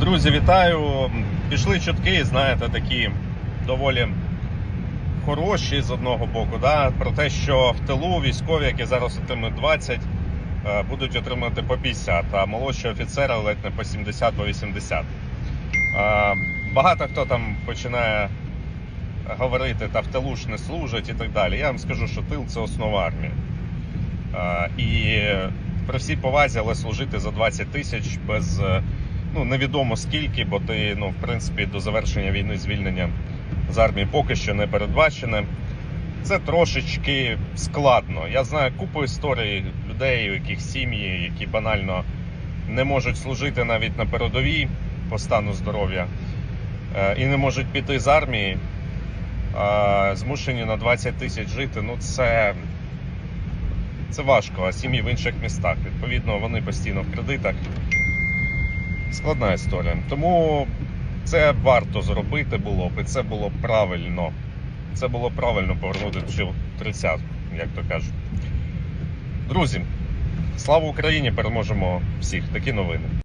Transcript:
Друзі, вітаю. Пішли чутки, знаєте, такі доволі хороші з одного боку, да? про те, що в тилу військові, які зараз отримують 20, е, будуть отримувати по 50, а молодші офіцери ледь не по 70, по 80. Е, Багато хто там починає говорити, та в тилу ж не служать і так далі. Я вам скажу, що тил це основа армії. Е, І при всій повазі, але служити за 20 тисяч без ну невідомо скільки, бо ти, ну, в принципі, до завершення війни звільнення з армії поки що не передбачене. Це трошечки складно. Я знаю купу історій людей, у яких сім'ї, які банально не можуть служити навіть на передовій по стану здоров'я е, і не можуть піти з армії, змушені на 20 тисяч жити. Ну це, це важко, а сім'ї в інших містах. Відповідно, вони постійно в кредитах. Складна історія. Тому це варто зробити було б, і це було правильно. Це було правильно повернути цю тридцятку, як то кажуть. Друзі, слава Україні! Переможемо всіх. Такі новини.